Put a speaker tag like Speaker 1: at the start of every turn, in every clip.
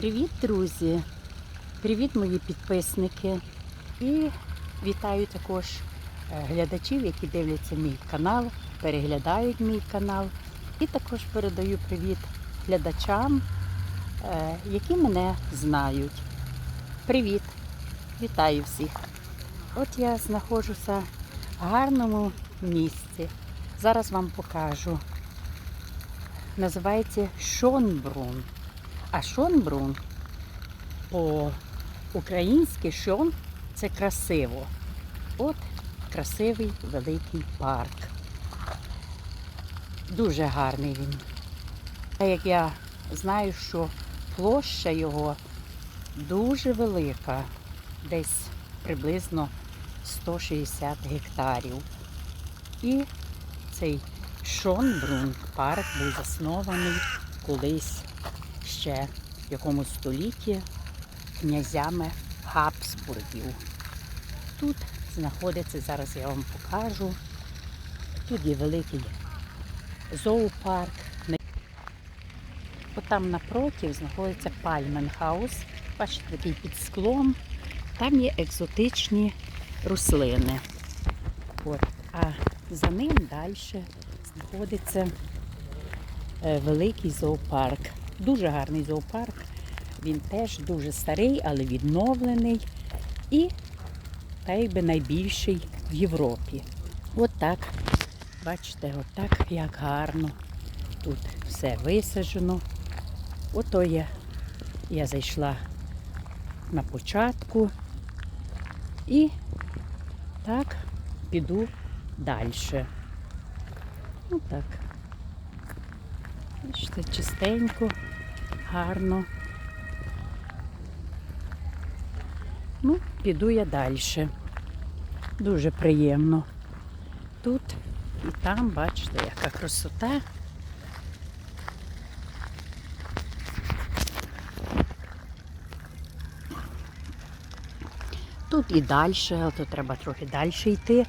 Speaker 1: Привіт, друзі! Привіт, мої підписники! І вітаю також е, глядачів, які дивляться мій канал, переглядають мій канал. І також передаю привіт глядачам, е, які мене знають. Привіт! Вітаю всіх! От я знаходжуся в гарному місці. Зараз вам покажу. Називається Шонбрун. А Шонбрун по-українськи шон це красиво. От красивий великий парк. Дуже гарний він. Так як я знаю, що площа його дуже велика, десь приблизно 160 гектарів. І цей Шонбрун парк був заснований колись ще в якомусь столітті князями Габсбургів. Тут знаходиться, зараз я вам покажу. Тут є великий зоопарк. Там напротив знаходиться Пальменхаус. Бачите, такий під склом. Там є екзотичні рослини. От. А за ним далі знаходиться е, великий зоопарк. Дуже гарний зоопарк. Він теж дуже старий, але відновлений. І та якби найбільший в Європі. От так. Бачите, от як гарно. Тут все висаджено. Ото я, я зайшла на початку і так піду далі. Отак. Бачите, чистенько, гарно. Ну, піду я далі. Дуже приємно. Тут і там, бачите, яка красота. Тут і далі, але тут треба трохи далі йти.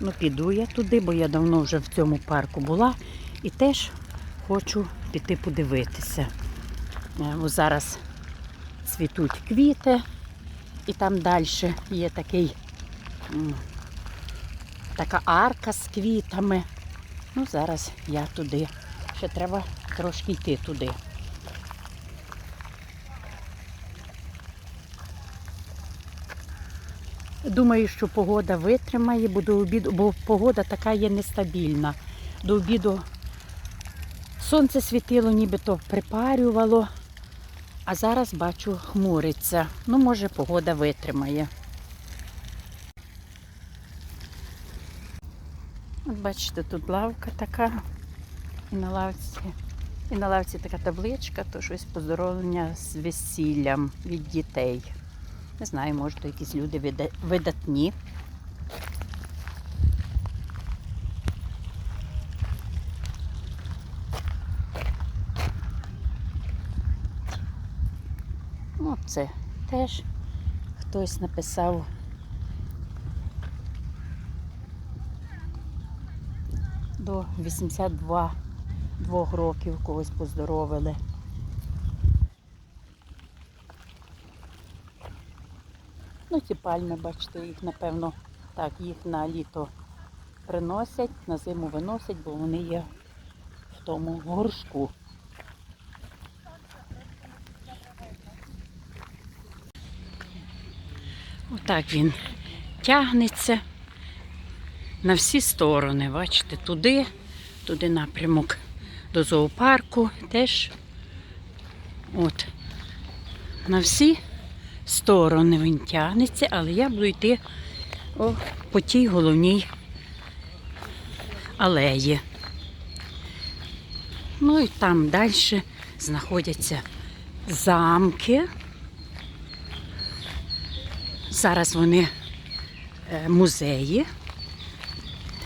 Speaker 1: Ну, піду я туди, бо я давно вже в цьому парку була і теж хочу піти подивитися. Е, зараз цвітуть квіти, і там далі є такий, така арка з квітами. Ну, зараз я туди. Ще треба трошки йти туди. Думаю, що погода витримає, бо до обіду, бо погода така є нестабільна. До обіду сонце світило, нібито припарювало, а зараз бачу хмуриться. Ну, може, погода витримає. От бачите, тут лавка така, і на лавці, і на лавці така табличка, то щось поздоровлення з весіллям від дітей. Не знаю, може, то якісь люди вида- видатні. Це теж хтось написав. До 82 двох років когось поздоровили. Ну, ці пальми, бачите, їх, напевно, так, їх на літо приносять, на зиму виносять, бо вони є в тому горшку. Отак він тягнеться на всі сторони. Бачите, туди, туди напрямок до зоопарку теж. От. На всі сторони він тягнеться, але я буду йти о, по тій головній алеї. Ну і там далі знаходяться замки. Зараз вони е, музеї,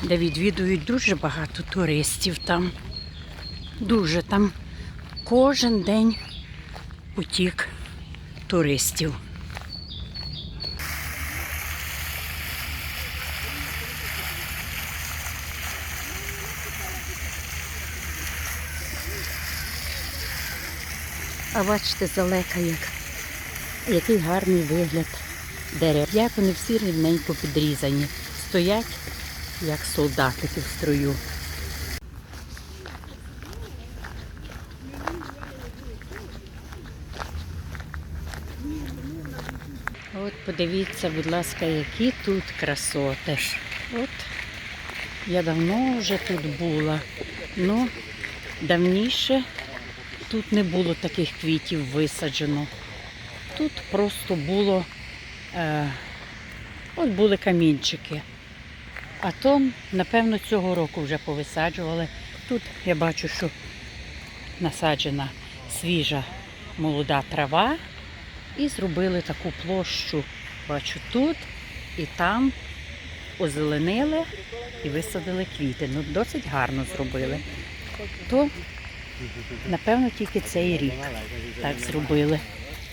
Speaker 1: де відвідують дуже багато туристів там. Дуже там кожен день потік туристів. А бачите, залека як. Який гарний вигляд дерев. Як вони всі рівненько підрізані. Стоять, як солдатики в строю. От подивіться, будь ласка, які тут красоти. От я давно вже тут була. Ну, давніше тут не було таких квітів висаджено. Тут просто було, е, от були камінчики. А то, напевно, цього року вже повисаджували. Тут я бачу, що насаджена свіжа молода трава. І зробили таку площу, бачу, тут і там озеленили і висадили квіти. Ну, досить гарно зробили. То, напевно, тільки цей рік так зробили.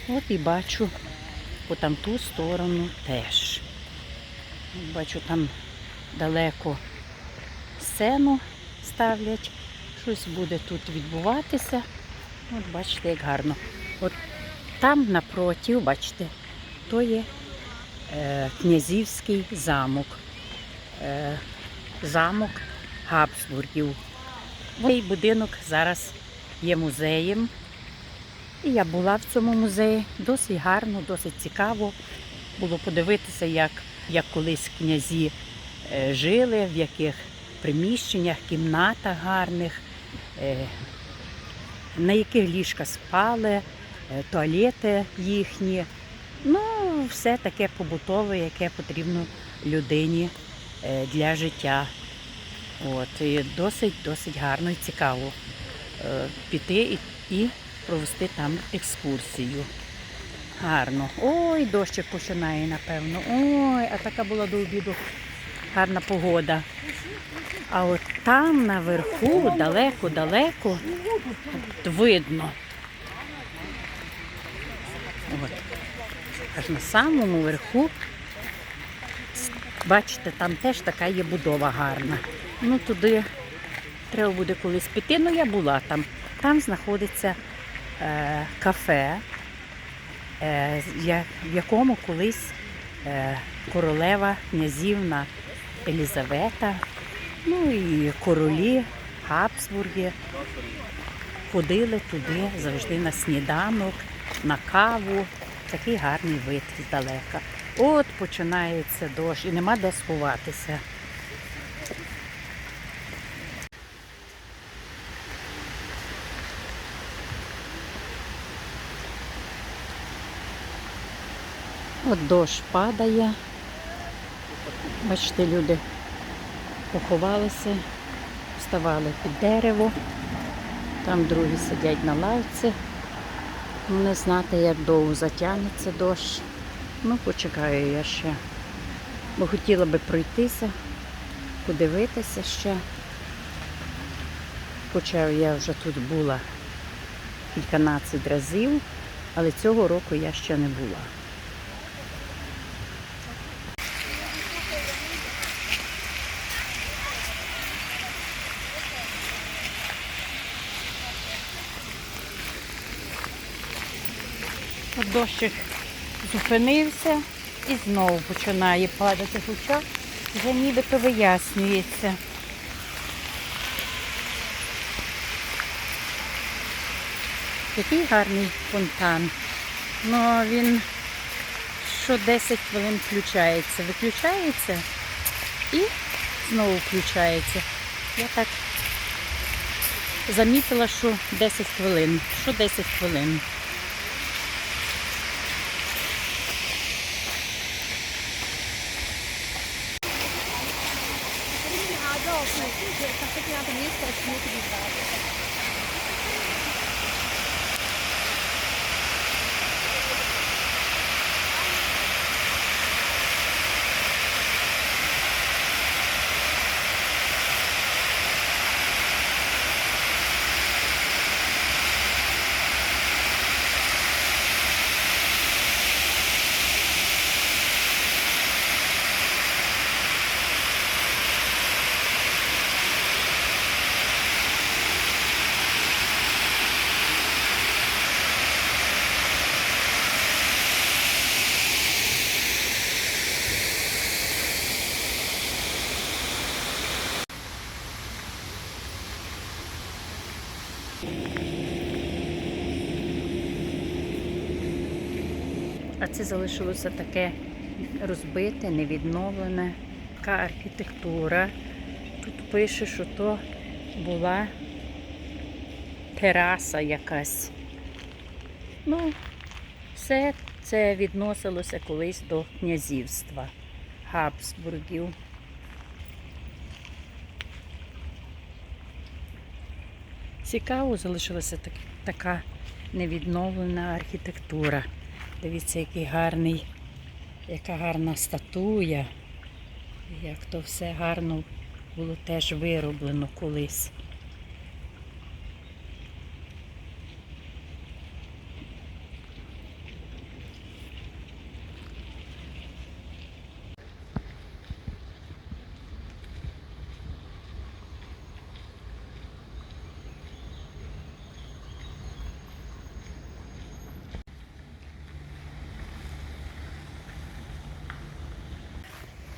Speaker 1: От і бачу по там ту сторону теж. Бачу, там далеко сцену ставлять. Щось буде тут відбуватися. От бачите, як гарно. От там напротив, бачите, то є е, князівський замок. Е, замок Габсбургів. Цей будинок зараз є музеєм. І я була в цьому музеї. Досить гарно, досить цікаво було подивитися, як, як колись князі е, жили, в яких приміщеннях, кімнатах гарних, е, на яких ліжка спали, е, туалети їхні. Ну, все таке побутове, яке потрібно людині для життя. От, і досить, досить гарно і цікаво піти і провести там екскурсію. Гарно. Ой, дощик починає, напевно. Ой, а така була до обіду гарна погода. А от там наверху, далеко-далеко, видно. От. Аж на самому верху, бачите, там теж така є будова гарна. Ну туди треба буде колись піти. Ну я була там. Там знаходиться кафе, е, в якому колись е, королева князівна Елізавета, ну і королі Габсбурги ходили туди завжди на сніданок, на каву. Такий гарний вид здалека. От починається дощ і нема де сховатися. От дощ падає. Бачите, люди поховалися, вставали під дерево. Там другі сидять на лавці. Ну, Не знати, як довго затягнеться дощ. Ну, почекаю я ще. Бо хотіла би пройтися, подивитися ще. Хоча я вже тут була кільканадцять разів, але цього року я ще не була. Дощик зупинився і знову починає падати, хоча вже нібито вияснюється. Який гарний фонтан. Ну він що 10 хвилин включається. Виключається і знову включається. Я так замітила, що 10 хвилин. Що 10 хвилин. мені страшних це залишилося таке розбите, невідновлене. Така архітектура. Тут пише, що то була тераса якась. Ну, все це відносилося колись до князівства Габсбургів. Цікаво, залишилася так, така невідновлена архітектура. Дивіться, який гарний, яка гарна статуя. Як то все гарно було теж вироблено колись.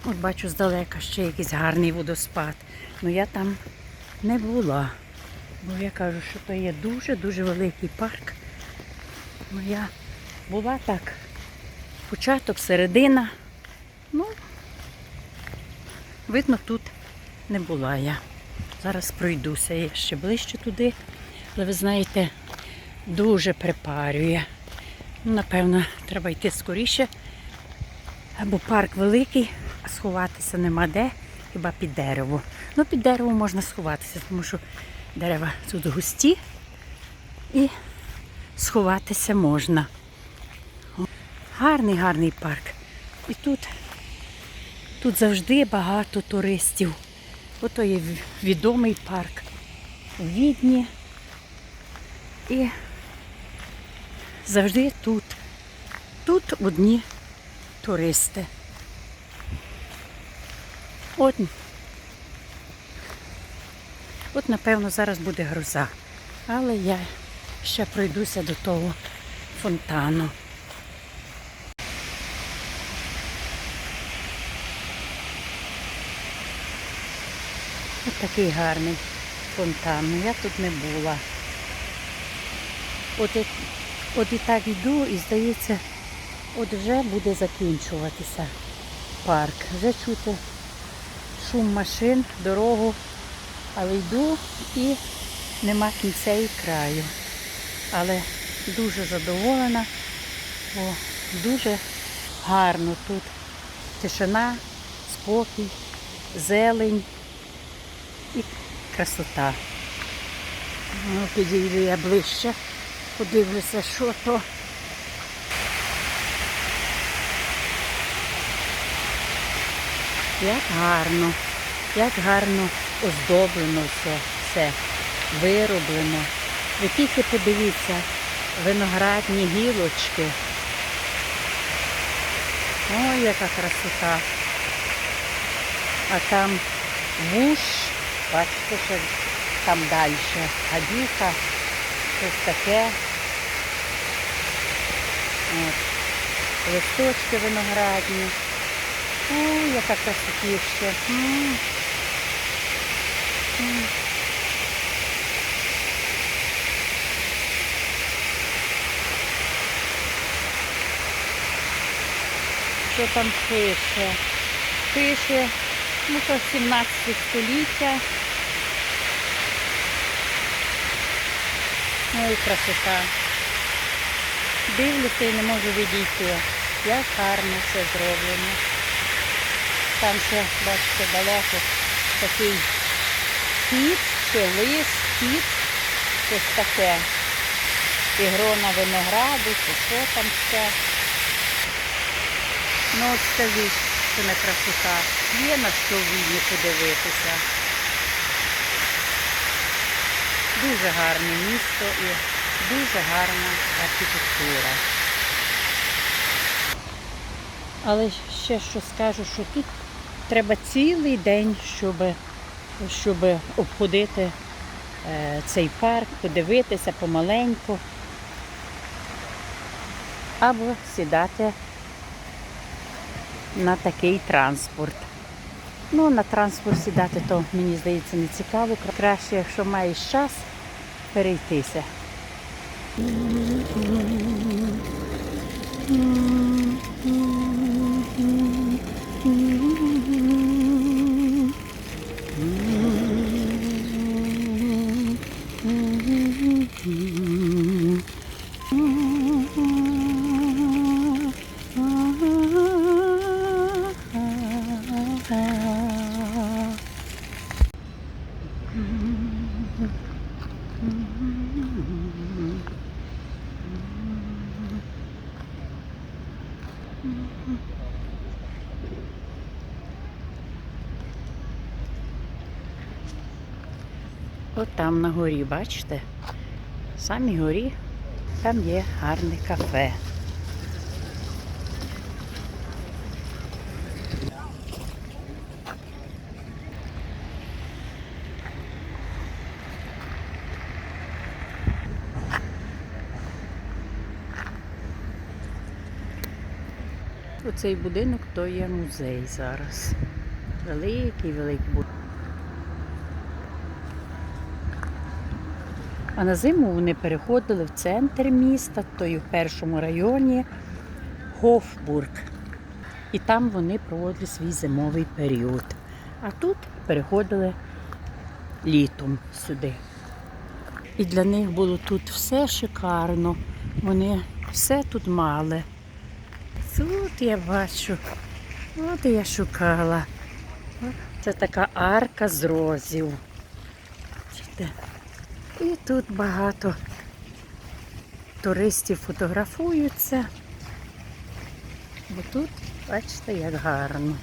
Speaker 1: От бачу здалека ще якийсь гарний водоспад. Ну я там не була. Бо я кажу, що то є дуже-дуже великий парк. Ну я була так. Початок, середина. Ну, видно, тут не була я. Зараз пройдуся я ще ближче туди. Але ви знаєте, дуже припарює. Ну, Напевно, треба йти скоріше. Бо парк великий, сховатися нема де, хіба під дерево. Ну, під дерево можна сховатися, тому що дерева тут густі і сховатися можна. Гарний, гарний парк. І тут, тут завжди багато туристів. Ото є відомий парк у Відні. І завжди тут. Тут одні туристи. От, от, напевно, зараз буде гроза. Але я ще пройдуся до того фонтану. Ось такий гарний фонтан. Ну, я тут не була. От, от і так йду і здається, От вже буде закінчуватися парк. Вже чути шум машин, дорогу, але йду і нема кінця і краю. Але дуже задоволена, бо дуже гарно тут. Тишина, спокій, зелень і красота. Ну, підійду я ближче, подивлюся, що то. Як гарно, як гарно оздоблено все, все вироблено. Ви тільки подивіться, виноградні гілочки. Ой, яка красота. А там вуш, бачите, що там далі. Гадюка, щось таке. От. Листочки виноградні. Ой, яка. М. Що там пише? Пише, ну то 17 століття. Ой, красота. Дивлюся і не можу відійти. Як гарно все зроблено. Там ще, бачите, далеко такий кіт чи лис, кіт, щось таке. І грона винограду, чи що там ще. Ну от скажіть, що не красота. Є на що в Відні подивитися. Дуже гарне місто і дуже гарна архітектура. Але ще що скажу, що тут треба цілий день, щоб, щоб обходити е, цей парк, подивитися помаленьку. Або сідати на такий транспорт. Ну, на транспорт сідати, то мені здається не цікаво. Краще, якщо маєш час, перейтися. От там на горі, бачите? В самій горі там є гарне кафе. Оцей будинок то є музей зараз. Великий, великий будинок. А на зиму вони переходили в центр міста, то і в першому районі Гофбург. І там вони проводили свій зимовий період. А тут переходили літом сюди. І для них було тут все шикарно. Вони все тут мали. Тут я бачу, от я шукала. Це така арка з розів. Бачите? І тут багато туристів фотографуються. Бо тут, бачите, як гарно.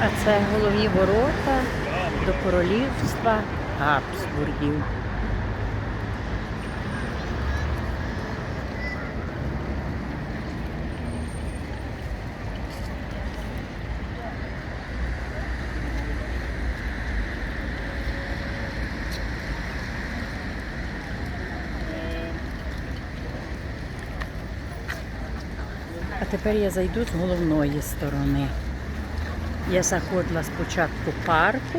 Speaker 1: А це головні ворота до королівства Габсбургів. А тепер я зайду з головної сторони. Я заходила спочатку парку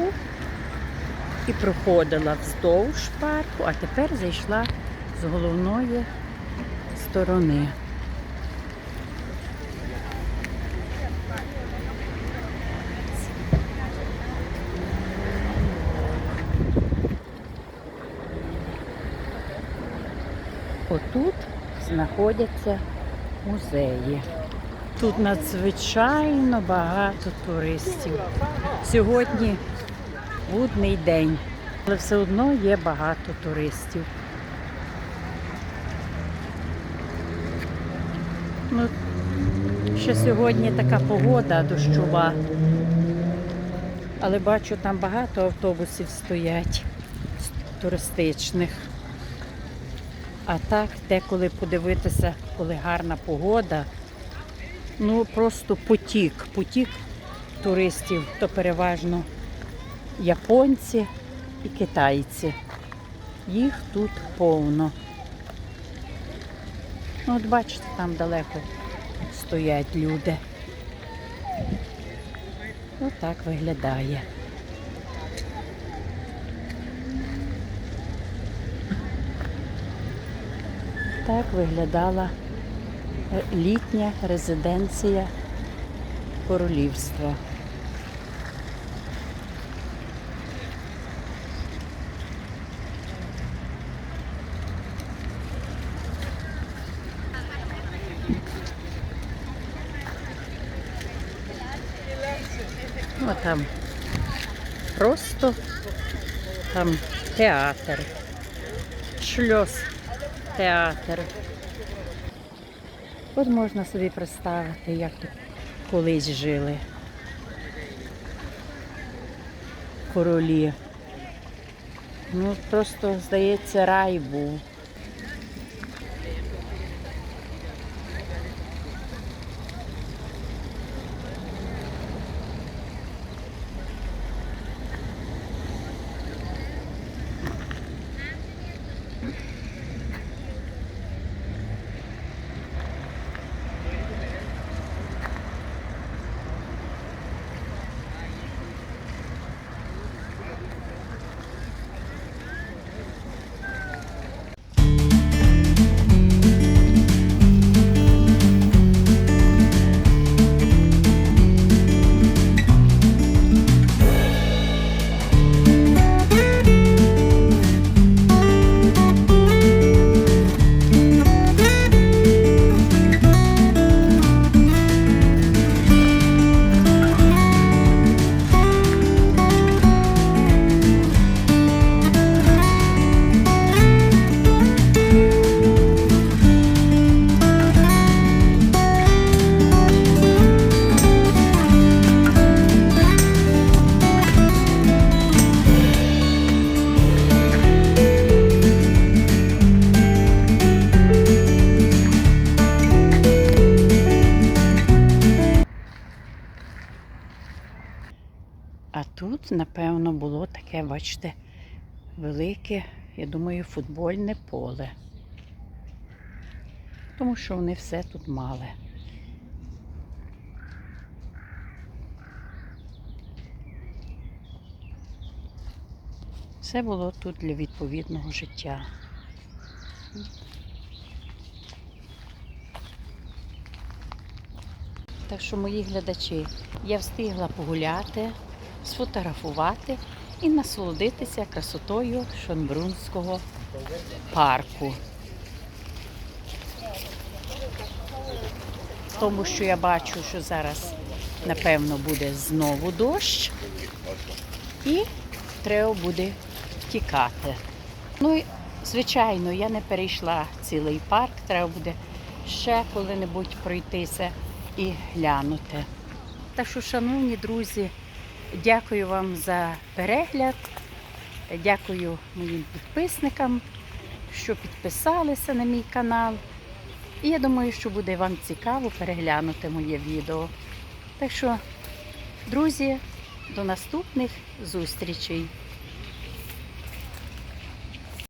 Speaker 1: і проходила вздовж парку, а тепер зайшла з головної сторони. Отут знаходяться музеї. Тут надзвичайно багато туристів. Сьогодні будний день, але все одно є багато туристів. Ну, ще сьогодні така погода дощова. Але бачу, там багато автобусів стоять туристичних. А так, деколи подивитися, коли гарна погода, ну просто потік, потік туристів, то переважно японці і китайці. Їх тут повно. Ну, от бачите, там далеко стоять люди. Отак виглядає. Так виглядала е, літня резиденція королівства. О, там просто там театр, шльос театр. От можна собі представити, як тут колись жили королі. Ну, просто, здається, рай був. Тут, напевно, було таке, бачите, велике, я думаю, футбольне поле. Тому що вони все тут мали. Все було тут для відповідного життя. Так що, мої глядачі, я встигла погуляти, сфотографувати і насолодитися красотою Шонбрунського парку. Тому що я бачу, що зараз, напевно, буде знову дощ і треба буде втікати. Ну звичайно, я не перейшла цілий парк, треба буде ще коли-небудь пройтися і глянути. Так що, шановні друзі, дякую вам за перегляд. Дякую моїм підписникам, що підписалися на мій канал. І я думаю, що буде вам цікаво переглянути моє відео. Так що, друзі, до наступних зустрічей.